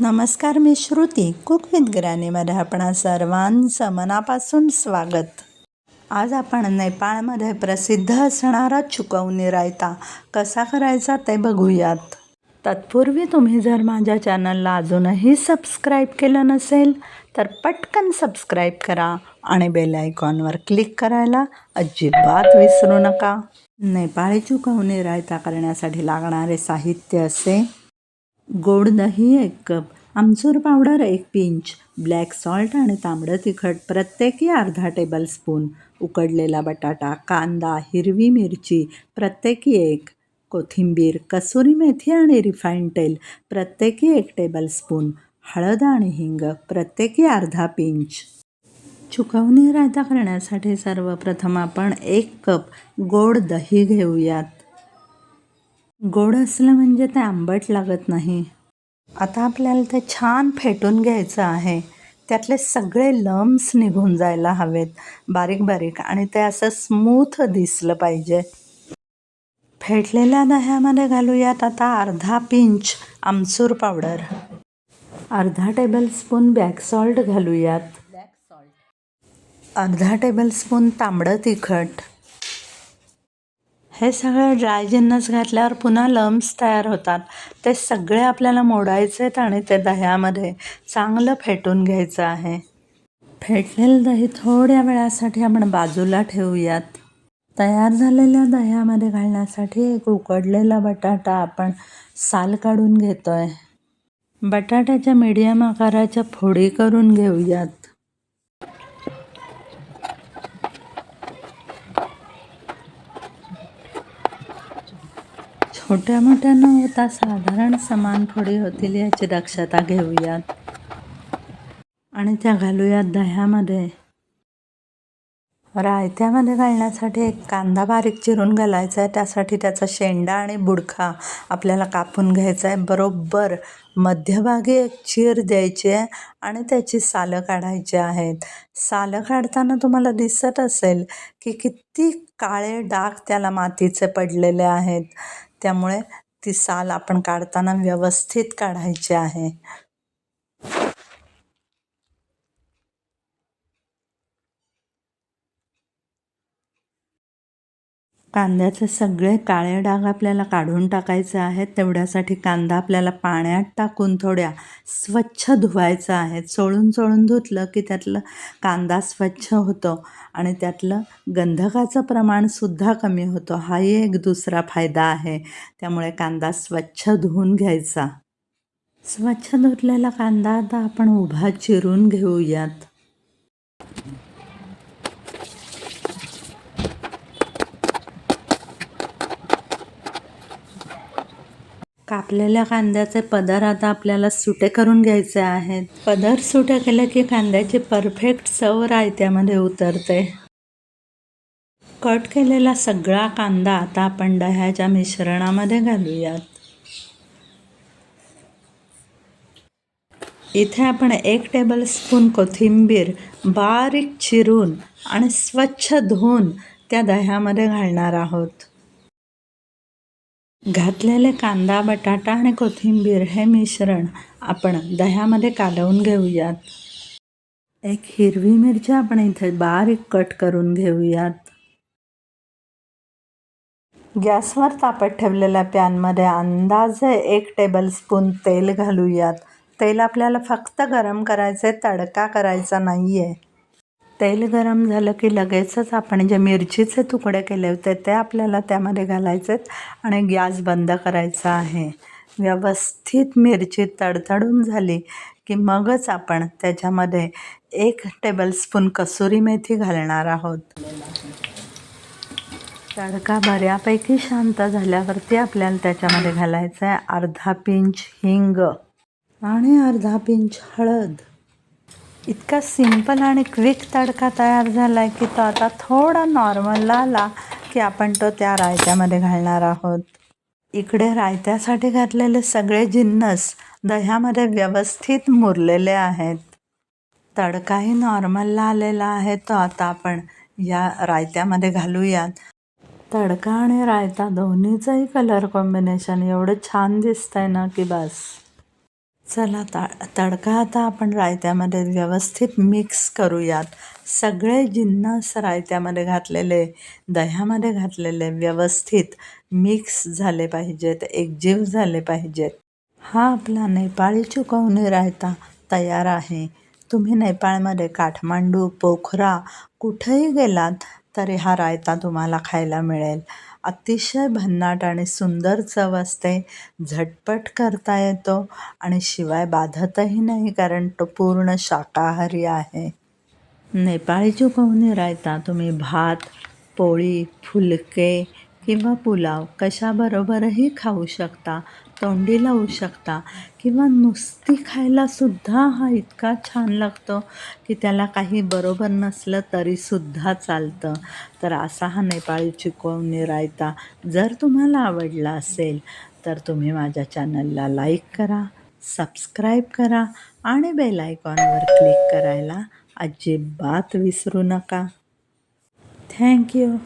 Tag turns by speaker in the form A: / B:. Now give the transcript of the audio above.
A: नमस्कार मी Shruti cook with ग्रॅनीमध्ये आपणा सर्वांचं मनापासून स्वागत. आज आपण नेपाळमध्ये प्रसिद्ध असणारा चुकवणी रायता कसा करायचा ते बघूयात. तत्पूर्वी तुम्ही जर माझ्या चॅनलला अजूनही सबस्क्राईब केलं नसेल तर पटकन सबस्क्राईब करा आणि बेल आयकॉनवर क्लिक करायला अजिबात विसरू नका. नेपाळी चुकवणी रायता करण्यासाठी लागणारे साहित्य असे गोड दही एक कप आमचूर पावडर एक पिंच ब्लॅक सॉल्ट आणि तांबडं तिखट प्रत्येकी अर्धा टेबलस्पून उकडलेला बटाटा कांदा हिरवी मिरची प्रत्येकी एक कोथिंबीर कसुरी मेथी आणि रिफाईंड तेल प्रत्येकी एक टेबलस्पून हळद आणि हिंग प्रत्येकी अर्धा पिंच. चुकवणी रायता करण्यासाठी सर्वप्रथम आपण एक कप गोड दही घेऊयात. गोड असलं म्हणजे ते आंबट लागत नाही. आता आपल्याला ते छान फेटून घ्यायचं आहे. त्यातले सगळे लम्स निघून जायला हवेत बारीक बारीक आणि ते असं स्मूथ दिसलं पाहिजे. फेटलेल्या दह्यामध्ये घालूयात आता अर्धा पिंच आमचूर पावडर अर्धा टेबलस्पून बॅक सॉल्ट घालूयात. अर्धा टेबलस्पून तांबडं तिखट. हे सगळे ड्राय जिन्नस घातल्यावर पुन्हा लम्स तयार होतात. ते सगळे आपल्याला मोडायचे आहेत आणि ते दह्यामध्ये चांगलं फेटून घ्यायचं आहे. फेटलेलं दही थोड्या वेळासाठी आपण बाजूला ठेवूयात. तयार झालेल्या दह्यामध्ये घालण्यासाठी एक उकडलेला बटाटा आपण साल काढून घेतो आहे बटाट्याच्या मीडियम आकाराच्या फोडी करून घेऊयात. छोट्या मोठ्या न होता साधारण समान फोडी होतील याची दक्षता घेऊयात. आणि त्या घालूयात दह्यामध्ये. रायत्यामध्ये घालण्यासाठी एक कांदा बारीक चिरून घालायचा आहे त्यासाठी त्याचा शेंडा आणि बुडखा आपल्याला कापून घ्यायचा आहे बरोबर मध्यभागी एक चीर द्यायची आहे आणि त्याची सालं काढायची आहेत. सालं काढताना तुम्हाला दिसत असेल की किती काळे डाग त्याला मातीचे पडलेले आहेत. त्यामुळे ती साल आपण काढताना व्यवस्थित काढायची आहे. कांद्याचे सगळे काळे डाग आपल्याला काढून टाकायचे आहेत. तेवढ्यासाठी कांदा आपल्याला पाण्यात टाकून थोड्या स्वच्छ धुवायचा आहे. चोळून चोळून धुतलं की त्यातलं कांदा स्वच्छ होतो आणि त्यातलं गंधकाचं प्रमाणसुद्धा कमी होतं. हाही एक दुसरा फायदा आहे. त्यामुळे कांदा स्वच्छ धुवून घ्यायचा. स्वच्छ धुतलेला कांदा आता आपण उभा चिरून घेऊयात. कापलेल्या कांद्याचे पदर आता आपल्याला सुटे करून घ्यायचे आहेत. पदर सुटे केले की कांद्याची परफेक्ट चव रायत्यामध्ये उतरते. कट केलेला सगळा कांदा आता आपण दह्याच्या मिश्रणामध्ये घालूयात. इथे आपण एक टेबलस्पून कोथिंबीर बारीक चिरून आणि स्वच्छ धुवून त्या दह्यामध्ये घालणार आहोत. घातलेले कांदा बटाटा आणि कोथिंबीर हे मिश्रण आपण दह्यामध्ये कालवून घेऊयात. एक हिरवी मिरची आपण इथे बारीक कट करून घेऊयात. गॅसवर तापत ठेवलेल्या पॅनमध्ये अंदाजे एक टेबलस्पून तेल घालूयात. तेल आपल्याला फक्त गरम करायचं आहे तडका करायचा नाही आहे तेल गरम झालं की लगेचच आपण जे मिरचीचे तुकडे केले होते ते आपल्याला त्यामध्ये घालायचे आहेत आणि गॅस बंद करायचा आहे. व्यवस्थित मिरची तडतडून झाली की मगच आपण त्याच्यामध्ये एक टेबलस्पून कसुरी मेथी घालणार आहोत. तडका बऱ्यापैकी शांत झाल्यावरती आपल्याला त्याच्यामध्ये घालायचं आहे अर्धा पिंच हिंग आणि अर्धा पिंच हळद. इतका सिंपल आणि क्विक तडका तयार झाला आहे की तो आता थोडा नॉर्मलला आला की आपण तो त्या रायत्यामध्ये घालणार आहोत. इकडे रायत्यासाठी घातलेले सगळे जिन्नस दह्यामध्ये व्यवस्थित मुरलेले आहेत. तडकाही नॉर्मलला आलेला आहे तो आता आपण या रायत्यामध्ये घालूयात. तडका आणि रायता दोन्हीचंही कलर कॉम्बिनेशन एवढं छान दिसतंय ना की बस. चला ता तडका आता आपण रायत्यामध्ये व्यवस्थित मिक्स करूयात. सगळे जिन्नस रायत्यामध्ये घातलेले दह्यामध्ये घातलेले व्यवस्थित मिक्स झाले पाहिजेत एकजीव झाले पाहिजेत. हा आपला नेपाळी चुकवणी रायता तयार आहे. तुम्ही नेपाळमध्ये काठमांडू पोखरा कुठेही गेलात तरी हा रायता तुम्हाला खायला मिळेल. अतिशय भन्नाट आणि सुंदर चव असते. झटपट करता येतो आणि शिवाय बाधतही नाही कारण तो पूर्ण शाकाहारी आहे. नेपाळी चुकवणी रायता तुम्ही भात पोळी फुलके किंवा पुलाव कशाबरोबरही खाऊ शकता. तोंडी लावू शकता. किंवा नुसती खायलासुद्धा हा इतका छान लागतो की त्याला काही बरोबर नसलं तरीसुद्धा चालतं. तर असा हा नेपाळी चिकवणी रायता जर तुम्हाला आवडला असेल तर तुम्ही माझ्या चॅनलला लाईक करा सबस्क्राईब करा आणि बेल आयकॉनवर क्लिक करायला अजिबात विसरू नका. थँक्यू